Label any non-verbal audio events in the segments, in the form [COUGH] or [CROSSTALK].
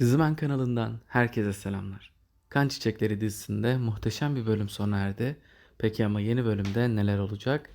Dizimen kanalından herkese selamlar. Kan Çiçekleri dizisinde muhteşem bir bölüm sona erdi. Peki ama yeni bölümde neler olacak?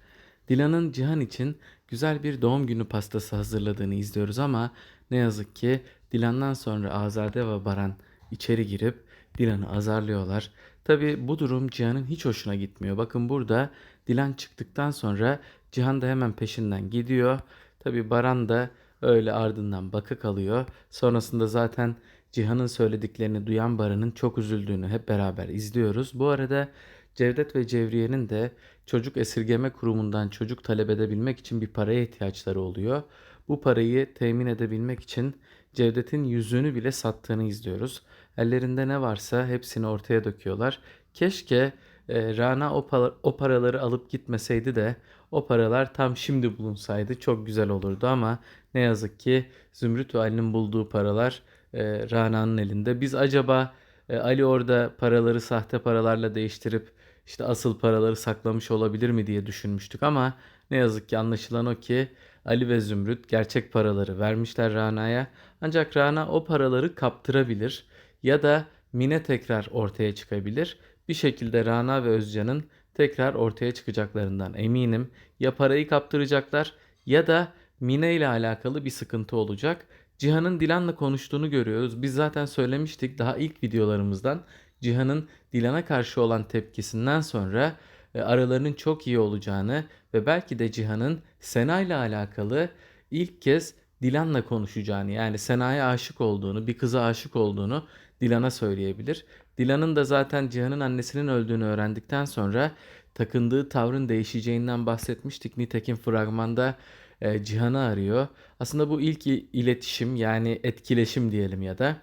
Dilan'ın Cihan için güzel bir doğum günü pastası hazırladığını izliyoruz ama ne yazık ki Dilan'dan sonra Azade ve Baran içeri girip Dilan'ı azarlıyorlar. Tabi bu durum Cihan'ın hiç hoşuna gitmiyor. Bakın burada Dilan çıktıktan sonra Cihan da hemen peşinden gidiyor. Tabi Baran da öyle ardından baka kalıyor. Sonrasında zaten Cihan'ın söylediklerini duyan Baran'ın çok üzüldüğünü hep beraber izliyoruz. Bu arada Cevdet ve Cevriye'nin de çocuk esirgeme kurumundan çocuk talep edebilmek için bir paraya ihtiyaçları oluyor. Bu parayı temin edebilmek için Cevdet'in yüzüğünü bile sattığını izliyoruz. Ellerinde ne varsa hepsini ortaya döküyorlar. Keşke e, Rana o, pa- o paraları alıp gitmeseydi de o paralar tam şimdi bulunsaydı çok güzel olurdu ama ne yazık ki Zümrüt ve Ali'nin bulduğu paralar e, Rana'nın elinde. Biz acaba e, Ali orada paraları sahte paralarla değiştirip işte asıl paraları saklamış olabilir mi diye düşünmüştük ama ne yazık ki anlaşılan o ki Ali ve Zümrüt gerçek paraları vermişler Rana'ya. Ancak Rana o paraları kaptırabilir ya da Mine tekrar ortaya çıkabilir. Bir şekilde Rana ve Özcan'ın tekrar ortaya çıkacaklarından eminim. Ya parayı kaptıracaklar ya da Mine ile alakalı bir sıkıntı olacak. Cihan'ın Dilan'la konuştuğunu görüyoruz. Biz zaten söylemiştik daha ilk videolarımızdan. Cihan'ın Dilan'a karşı olan tepkisinden sonra e, aralarının çok iyi olacağını ve belki de Cihan'ın Sena ile alakalı ilk kez Dilan'la konuşacağını yani Sena'ya aşık olduğunu, bir kıza aşık olduğunu Dilan'a söyleyebilir. Dilan'ın da zaten Cihan'ın annesinin öldüğünü öğrendikten sonra takındığı tavrın değişeceğinden bahsetmiştik. Nitekim fragmanda e, Cihan'ı arıyor. Aslında bu ilk iletişim yani etkileşim diyelim ya da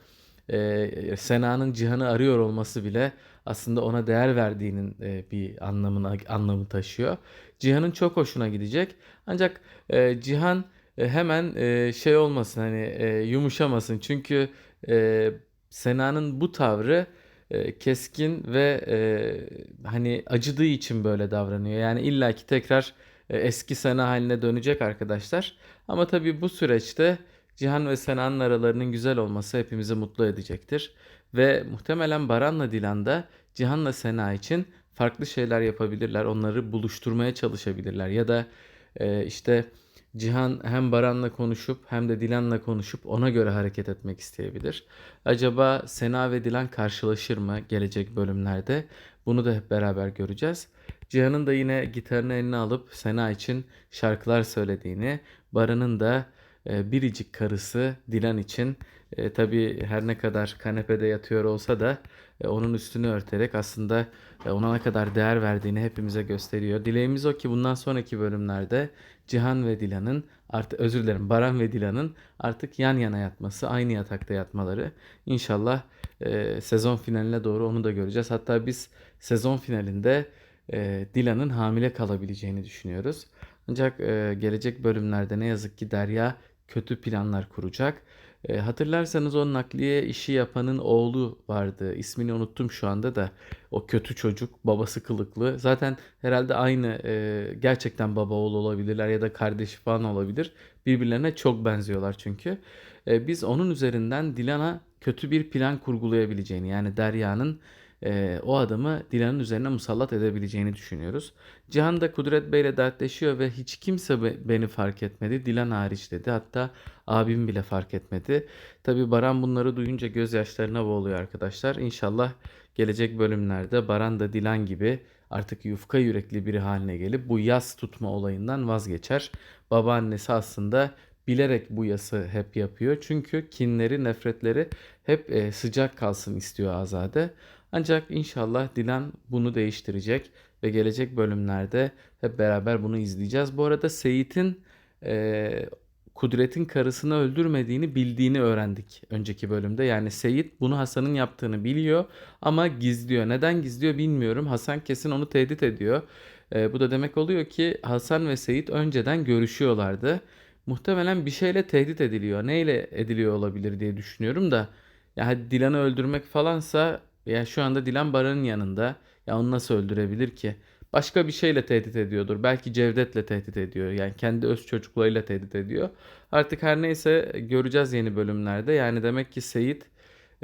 e, Sena'nın Cihan'ı arıyor olması bile aslında ona değer verdiğinin e, bir anlamına anlamı taşıyor. Cihan'ın çok hoşuna gidecek. Ancak e, Cihan e, hemen e, şey olmasın hani e, yumuşamasın. Çünkü e, Sena'nın bu tavrı e, keskin ve e, hani acıdığı için böyle davranıyor. Yani illaki tekrar eski Sena haline dönecek arkadaşlar. Ama tabii bu süreçte Cihan ve Sena'nın aralarının güzel olması hepimizi mutlu edecektir. Ve muhtemelen Baran'la Dilan da Cihan'la Sena için farklı şeyler yapabilirler. Onları buluşturmaya çalışabilirler. Ya da e, işte Cihan hem Baran'la konuşup hem de Dilan'la konuşup ona göre hareket etmek isteyebilir. Acaba Sena ve Dilan karşılaşır mı gelecek bölümlerde? Bunu da hep beraber göreceğiz. Cihan'ın da yine gitarını eline alıp Sena için şarkılar söylediğini, Baran'ın da e, biricik karısı Dilan için e, tabii her ne kadar kanepede yatıyor olsa da e, onun üstünü örterek aslında e, ona ne kadar değer verdiğini hepimize gösteriyor. Dileğimiz o ki bundan sonraki bölümlerde Cihan ve Dilan'ın artık özür dilerim Baran ve Dilan'ın artık yan yana yatması, aynı yatakta yatmaları. İnşallah e, sezon finaline doğru onu da göreceğiz. Hatta biz sezon finalinde e, Dilan'ın hamile kalabileceğini düşünüyoruz. Ancak e, gelecek bölümlerde ne yazık ki Derya kötü planlar kuracak. E, hatırlarsanız o nakliye işi yapanın oğlu vardı. İsmini unuttum şu anda da. O kötü çocuk, babası kılıklı. Zaten herhalde aynı gerçekten baba oğul olabilirler ya da kardeşi falan olabilir. Birbirlerine çok benziyorlar çünkü. Biz onun üzerinden Dilan'a kötü bir plan kurgulayabileceğini yani Derya'nın e, o adamı Dilan'ın üzerine musallat edebileceğini düşünüyoruz. Cihan da Kudret Bey'le dertleşiyor ve hiç kimse be- beni fark etmedi. Dilan hariç dedi. Hatta abim bile fark etmedi. Tabi Baran bunları duyunca gözyaşlarına boğuluyor arkadaşlar. İnşallah gelecek bölümlerde Baran da Dilan gibi artık yufka yürekli biri haline gelip bu yas tutma olayından vazgeçer. Babaannesi aslında bilerek bu yası hep yapıyor. Çünkü kinleri, nefretleri hep e, sıcak kalsın istiyor Azade. Ancak inşallah Dilan bunu değiştirecek ve gelecek bölümlerde hep beraber bunu izleyeceğiz. Bu arada Seyit'in e, Kudret'in karısını öldürmediğini bildiğini öğrendik önceki bölümde. Yani Seyit bunu Hasan'ın yaptığını biliyor ama gizliyor. Neden gizliyor bilmiyorum. Hasan kesin onu tehdit ediyor. E, bu da demek oluyor ki Hasan ve Seyit önceden görüşüyorlardı. Muhtemelen bir şeyle tehdit ediliyor. Neyle ediliyor olabilir diye düşünüyorum da. Ya hadi Dilan'ı öldürmek falansa ya şu anda Dilan Baran'ın yanında. Ya onu nasıl öldürebilir ki? Başka bir şeyle tehdit ediyordur. Belki Cevdet'le tehdit ediyor. Yani kendi öz çocuklarıyla tehdit ediyor. Artık her neyse göreceğiz yeni bölümlerde. Yani demek ki Seyit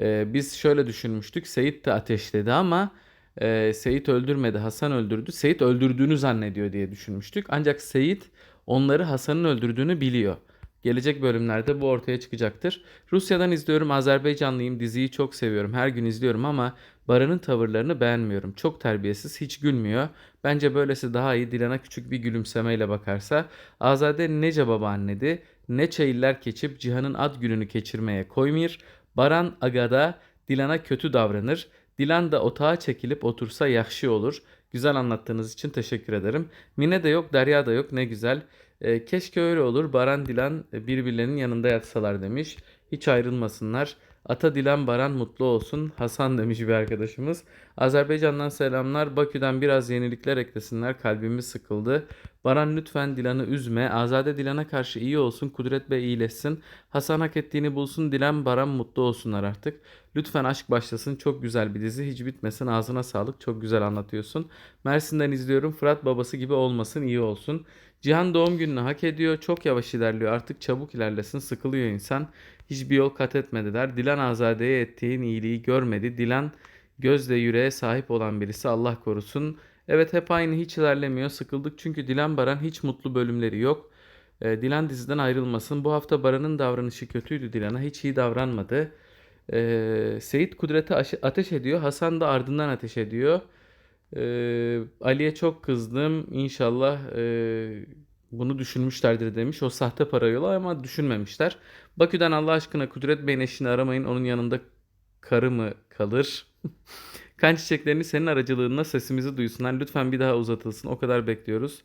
Ee, biz şöyle düşünmüştük. Seyit de ateşledi ama e, Seyit öldürmedi, Hasan öldürdü. Seyit öldürdüğünü zannediyor diye düşünmüştük. Ancak Seyit onları Hasan'ın öldürdüğünü biliyor. Gelecek bölümlerde bu ortaya çıkacaktır. Rusya'dan izliyorum, Azerbaycanlıyım, diziyi çok seviyorum, her gün izliyorum ama Baran'ın tavırlarını beğenmiyorum. Çok terbiyesiz, hiç gülmüyor. Bence böylesi daha iyi. Dilan'a küçük bir gülümsemeyle bakarsa. Azade nece babaannedi, ne çayiller keçip Cihan'ın ad gününü geçirmeye koymir. Baran agada Dilan'a kötü davranır. Dilan da otağa çekilip otursa yaxşı olur. Güzel anlattığınız için teşekkür ederim. Mine de yok, Derya da yok. Ne güzel. E, keşke öyle olur. Baran Dilan e, birbirlerinin yanında yatsalar demiş. Hiç ayrılmasınlar. Ata Dilan Baran mutlu olsun. [LAUGHS] Hasan demiş bir arkadaşımız. Azerbaycan'dan selamlar. Bakü'den biraz yenilikler eklesinler. Kalbimiz sıkıldı. Baran lütfen Dilan'ı üzme. Azade Dilan'a karşı iyi olsun. Kudret Bey iyileşsin. Hasan hak ettiğini bulsun. Dilan Baran mutlu olsunlar artık. Lütfen aşk başlasın. Çok güzel bir dizi. Hiç bitmesin. Ağzına sağlık. Çok güzel anlatıyorsun. Mersin'den izliyorum. Fırat babası gibi olmasın. iyi olsun. Cihan doğum gününü hak ediyor. Çok yavaş ilerliyor. Artık çabuk ilerlesin. Sıkılıyor insan. Hiçbir yol kat etmediler. Dilan Azade'ye ettiğin iyiliği görmedi. Dilan gözle yüreğe sahip olan birisi Allah korusun. Evet hep aynı hiç ilerlemiyor. Sıkıldık çünkü Dilan Baran hiç mutlu bölümleri yok. Ee, Dilan diziden ayrılmasın. Bu hafta Baran'ın davranışı kötüydü Dilan'a. Hiç iyi davranmadı. Ee, Seyit Kudret'e ateş ediyor. Hasan da ardından ateş ediyor. Ee, Ali'ye çok kızdım. İnşallah e, bunu düşünmüşlerdir demiş. O sahte para yolu ama düşünmemişler. Bakü'den Allah aşkına Kudret Bey'in eşini aramayın. Onun yanında karı mı kalır? [LAUGHS] Kan çiçeklerini senin aracılığınla sesimizi duysunlar. Lütfen bir daha uzatılsın. O kadar bekliyoruz.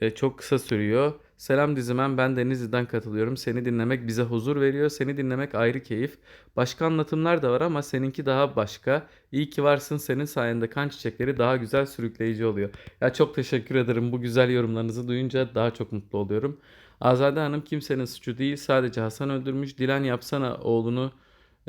Ee, çok kısa sürüyor. Selam dizimem ben Denizli'den katılıyorum. Seni dinlemek bize huzur veriyor. Seni dinlemek ayrı keyif. Başka anlatımlar da var ama seninki daha başka. İyi ki varsın. Senin sayende kan çiçekleri daha güzel sürükleyici oluyor. Ya çok teşekkür ederim. Bu güzel yorumlarınızı duyunca daha çok mutlu oluyorum. Azade Hanım kimsenin suçu değil. Sadece Hasan öldürmüş. Dilan yapsana oğlunu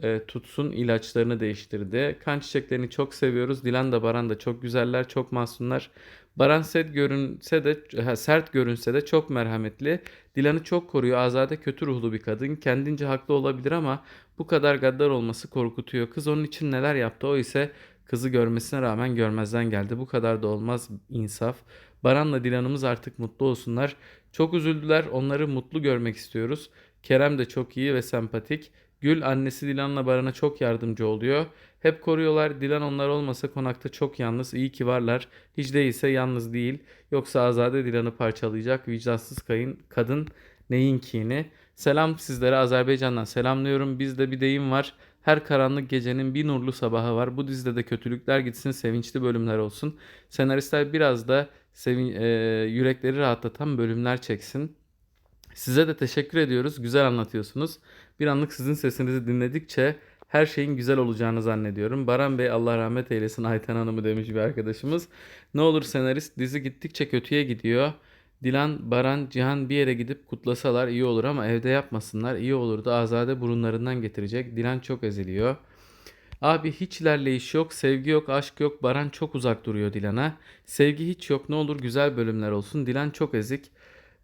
e, tutsun ilaçlarını değiştirdi. Kan çiçeklerini çok seviyoruz. Dilan da Baran da çok güzeller, çok masumlar. Baran sert görünse de ha, sert görünse de çok merhametli. Dilan'ı çok koruyor. Azade kötü ruhlu bir kadın. Kendince haklı olabilir ama bu kadar gaddar olması korkutuyor. Kız onun için neler yaptı? O ise kızı görmesine rağmen görmezden geldi. Bu kadar da olmaz insaf. Baran'la Dilan'ımız artık mutlu olsunlar. Çok üzüldüler. Onları mutlu görmek istiyoruz. Kerem de çok iyi ve sempatik. Gül annesi Dilan'la Baran'a çok yardımcı oluyor. Hep koruyorlar. Dilan onlar olmasa konakta çok yalnız. İyi ki varlar. Hiç değilse yalnız değil. Yoksa Azade Dilan'ı parçalayacak. Vicdansız kayın, kadın neyin kini. Selam sizlere Azerbaycan'dan selamlıyorum. Bizde bir deyim var. Her karanlık gecenin bir nurlu sabahı var. Bu dizide de kötülükler gitsin, sevinçli bölümler olsun. Senaristler biraz da sevin, e, yürekleri rahatlatan bölümler çeksin. Size de teşekkür ediyoruz. Güzel anlatıyorsunuz. Bir anlık sizin sesinizi dinledikçe her şeyin güzel olacağını zannediyorum. Baran Bey Allah rahmet eylesin Ayten Hanım'ı demiş bir arkadaşımız. Ne olur senarist dizi gittikçe kötüye gidiyor. Dilan, Baran, Cihan bir yere gidip kutlasalar iyi olur ama evde yapmasınlar. İyi olurdu. Azade burunlarından getirecek. Dilan çok eziliyor. Abi hiç ilerleyiş yok, sevgi yok, aşk yok. Baran çok uzak duruyor Dilan'a. Sevgi hiç yok. Ne olur güzel bölümler olsun. Dilan çok ezik.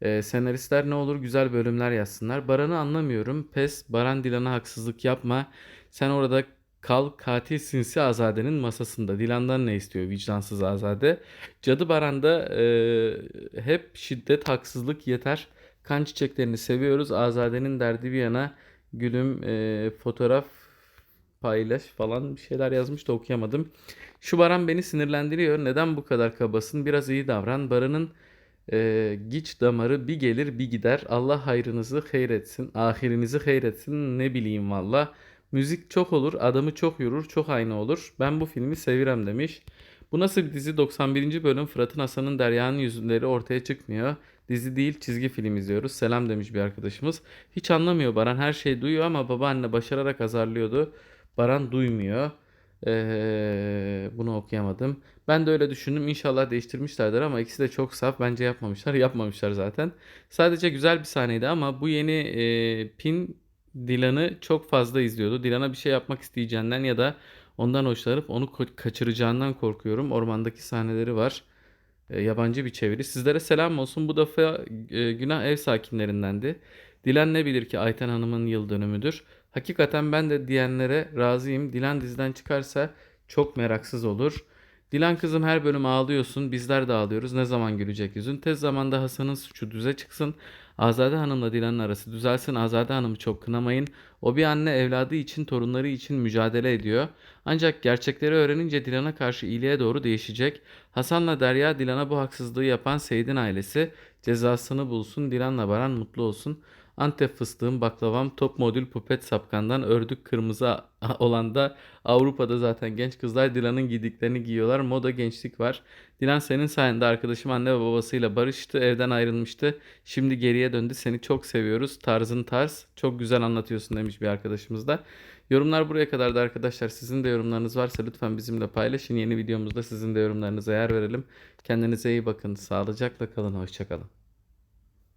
Ee, senaristler ne olur güzel bölümler yazsınlar. Baran'ı anlamıyorum. Pes, Baran Dilan'a haksızlık yapma. Sen orada kal katil sinsi Azade'nin masasında. Dilan'dan ne istiyor vicdansız Azade? Cadı Baran'da e, hep şiddet, haksızlık yeter. Kan çiçeklerini seviyoruz. Azade'nin derdi bir yana gülüm e, fotoğraf paylaş falan bir şeyler yazmış da okuyamadım. Şu Baran beni sinirlendiriyor. Neden bu kadar kabasın? Biraz iyi davran. Baran'ın e, giç damarı bir gelir bir gider. Allah hayrınızı hayretsin. Ahirinizi hayretsin. Ne bileyim valla. Müzik çok olur. Adamı çok yorur. Çok aynı olur. Ben bu filmi sevirem demiş. Bu nasıl bir dizi? 91. bölüm Fırat'ın Hasan'ın Derya'nın yüzleri ortaya çıkmıyor. Dizi değil çizgi film izliyoruz. Selam demiş bir arkadaşımız. Hiç anlamıyor Baran her şeyi duyuyor ama babaanne başararak azarlıyordu. Baran duymuyor. Ee, bunu okuyamadım. Ben de öyle düşündüm. İnşallah değiştirmişlerdir ama ikisi de çok saf. Bence yapmamışlar. [LAUGHS] Yapmamışlar zaten. Sadece güzel bir sahneydi ama bu yeni e, pin Dilan'ı çok fazla izliyordu. Dilan'a bir şey yapmak isteyeceğinden ya da ondan hoşlanıp onu kaçıracağından korkuyorum. Ormandaki sahneleri var. E, yabancı bir çeviri. Sizlere selam olsun. Bu defa e, günah ev sakinlerindendi. Dilan ne bilir ki Ayten Hanım'ın yıl dönümüdür. Hakikaten ben de diyenlere razıyım. Dilan diziden çıkarsa çok meraksız olur. Dilan kızım her bölüm ağlıyorsun. Bizler de ağlıyoruz. Ne zaman gülecek yüzün? Tez zamanda Hasan'ın suçu düze çıksın. Azade Hanım'la Dilan'ın arası düzelsin. Azade Hanım'ı çok kınamayın. O bir anne evladı için, torunları için mücadele ediyor. Ancak gerçekleri öğrenince Dilan'a karşı iyiliğe doğru değişecek. Hasan'la Derya Dilan'a bu haksızlığı yapan Seyit'in ailesi cezasını bulsun. Dilan'la Baran mutlu olsun. Antep fıstığım, baklavam, top modül pupet sapkandan ördük kırmızı olan da Avrupa'da zaten genç kızlar Dilan'ın giydiklerini giyiyorlar. Moda gençlik var. Dilan senin sayende arkadaşım anne ve babasıyla barıştı, evden ayrılmıştı. Şimdi geriye döndü. Seni çok seviyoruz. Tarzın tarz. Çok güzel anlatıyorsun demiş bir arkadaşımız da. Yorumlar buraya kadardı arkadaşlar. Sizin de yorumlarınız varsa lütfen bizimle paylaşın. Yeni videomuzda sizin de yorumlarınıza yer verelim. Kendinize iyi bakın. Sağlıcakla kalın. Hoşçakalın.